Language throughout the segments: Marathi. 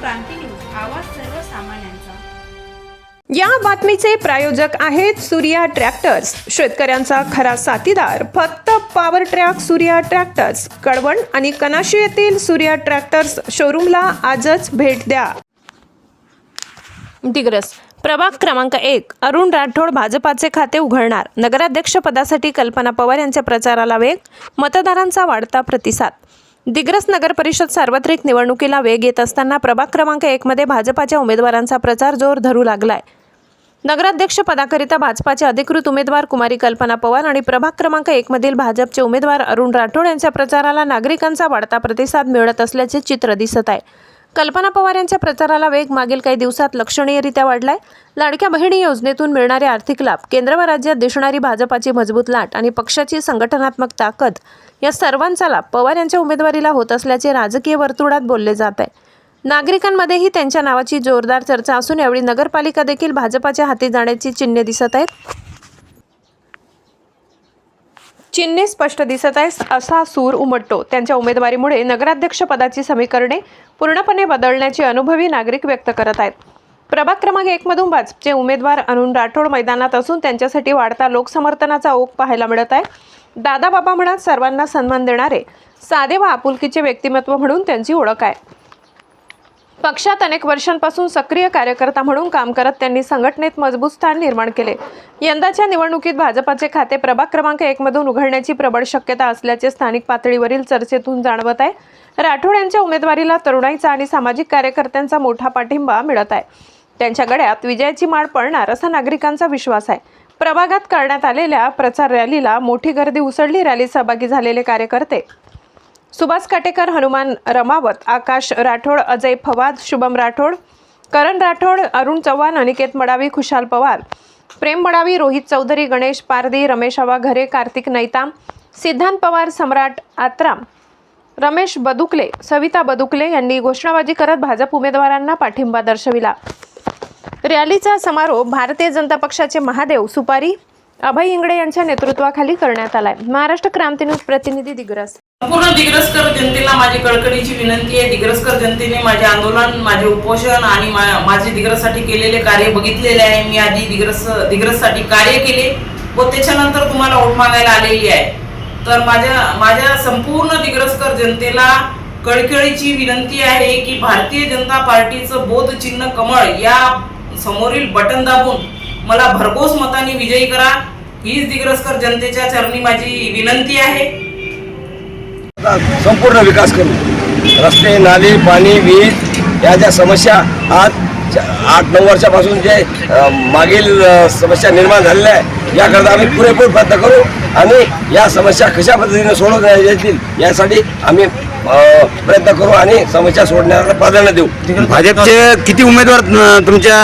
क्रांती न्यूज आवाज सर्वसामान्यांचा या बातमीचे प्रायोजक आहेत सूर्या ट्रॅक्टर्स. शेतकऱ्यांचा खरा साथीदार. फक्त power track Surya tractors Kalwan आणि कनाशी येथील सूर्या ट्रॅक्टर्स शोरूमला आजच भेट द्या. दिग्रस. प्रभाग क्रमांक एक. अरुण राठोड भाजपाचे खाते उघडणार. नगराध्यक्ष पदासाठी कल्पना पवार यांच्या प्रचाराला वेग. मतदारांचा वाढता प्रतिसाद. दिग्रस नगर परिषद सार्वत्रिक निवडणुकीला वेग येत असताना प्रभाग क्रमांक एकमध्ये भाजपाच्या उमेदवारांचा प्रचार जोर धरू लागलाय. नगराध्यक्ष पदाकरिता भाजपाचे अधिकृत उमेदवार कुमारी कल्पना पवार आणि प्रभाग क्रमांक एकमधील भाजपचे उमेदवार अरुण राठोड यांच्या प्रचाराला नागरिकांचा वाढता प्रतिसाद मिळत असल्याचे चित्र दिसत आहे. कल्पना पवार यांच्या प्रचाराला वेग मागील काही दिवसात लक्षणीयरित्या वाढलाय. लाडक्या बहिणी योजनेतून मिळणारे आर्थिक लाभ केंद्र व राज्यात दिसणारी भाजपाची मजबूत लाट आणि पक्षाची संघटनात्मक ताकद या सर्वांचा लाभ पवार यांच्या उमेदवारीला होत असल्याचे राजकीय वर्तुळात बोलले जात आहे. नागरिकांमध्येही त्यांच्या नावाची जोरदार चर्चा असून यावेळी नगरपालिका देखील भाजपाच्या हाती जाण्याची चिन्हे दिसत आहेत. चिन्हे स्पष्ट दिसत आहे असा सूर उमटतो. त्यांच्या उमेदवारीमुळे नगराध्यक्ष पदाची समीकरणे पूर्णपणे बदलण्याची अनुभवी नागरिक व्यक्त करत आहेत. प्रभाग क्रमांक एकमधून भाजपचे उमेदवार अरुण राठोड मैदानात असून त्यांच्यासाठी वाढता लोकसमर्थनाचा ओघ पाहायला मिळत आहे. दादा बाबा म्हणत सर्वांना सन्मान देणारे साधे व आपुलकीचे व्यक्तिमत्व म्हणून त्यांची ओळख आहे. पक्षात अनेक वर्षांपासून सक्रिय कार्यकर्ता म्हणून काम करत त्यांनी संघटनेत मजबूत स्थान निर्माण केले. यंदाच्या निवडणुकीत भाजपाचे खाते प्रभाग क्रमांक एकमधून उघडण्याची प्रबळ शक्यता असल्याचे स्थानिक पातळीवरील चर्चेतून जाणवत आहे. राठोड यांच्या उमेदवारीला तरुणाईचा आणि सामाजिक कार्यकर्त्यांचा मोठा पाठिंबा मिळत आहे. त्यांच्या गड्यात विजयाची माळ पडणार असा नागरिकांचा विश्वास आहे. प्रभागात करण्यात आलेल्या प्रचार रॅलीला मोठी गर्दी उसळली. रॅलीत सहभागी झालेले कार्यकर्ते सुभाष काटेकर हनुमान रमावत आकाश राठोड अजय फवाद शुभम राठोड करण राठोड अरुण चव्हाण अनिकेत मडावी खुशाल पवार. प्रेम मडावी रोहित चौधरी गणेश पारदी रमेश घरे कार्तिक नैताम सिद्धांत पवार सम्राट आत्राम रमेश बदुकले सविता बदुकले यांनी घोषणाबाजी करत भाजप उमेदवारांना पाठिंबा दर्शविला. रॅलीचा समारोप भारतीय जनता पक्षाचे महादेव सुपारी अभय इंगडे यांच्या नेतृत्वाखाली करण्यात आलाय. महाराष्ट्र क्रांती न्यूज प्रतिनिधी दिग्रस. संपूर्ण दिग्रसकर जनतेला माझी कळकळीची विनंती आहे. दिग्रसकर जनतेने माझे आंदोलन माझे उपोषण आणि मा- माझे दिग्रससाठी केलेले कार्य बघितलेले आहे. मी आधी दिग्रस दिग्रससाठी कार्य केले व त्याच्यानंतर तुम्हाला ओट मागायला आलेली आहे. तर माझ्या माझ्या संपूर्ण दिग्रसकर जनतेला कळकळीची विनंती आहे की भारतीय जनता पार्टीचं बोध चिन्ह कमळ या समोरील बटन दाबून मला भरघोस मताने विजयी करा. हीच दिग्रसकर जनतेच्या चरणी माझी विनंती आहे. संपूर्ण विकास करू. रस्ते नाली पाणी वीज या ज्या समस्या आज आठ नऊ वर्षापासून जे मागील समस्या निर्माण झालेल्या आहे याकरता आम्ही पुरेपूर प्रयत्न करू आणि या समस्या कशा पद्धतीने सोडवता येतील यासाठी आम्ही प्रयत्न करू आणि समस्या सोडण्याला प्राधान्य देऊ. भाजपचे किती उमेदवार तुमच्या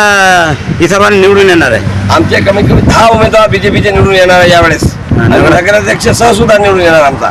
हिशोबाने निवडून येणार आहे? आमचे कमीत कमी दहा उमेदवार बीजेपीचे निवडून येणार आहे यावेळेस. नगराध्यक्ष सह सुद्धा निवडून येणार आमचा.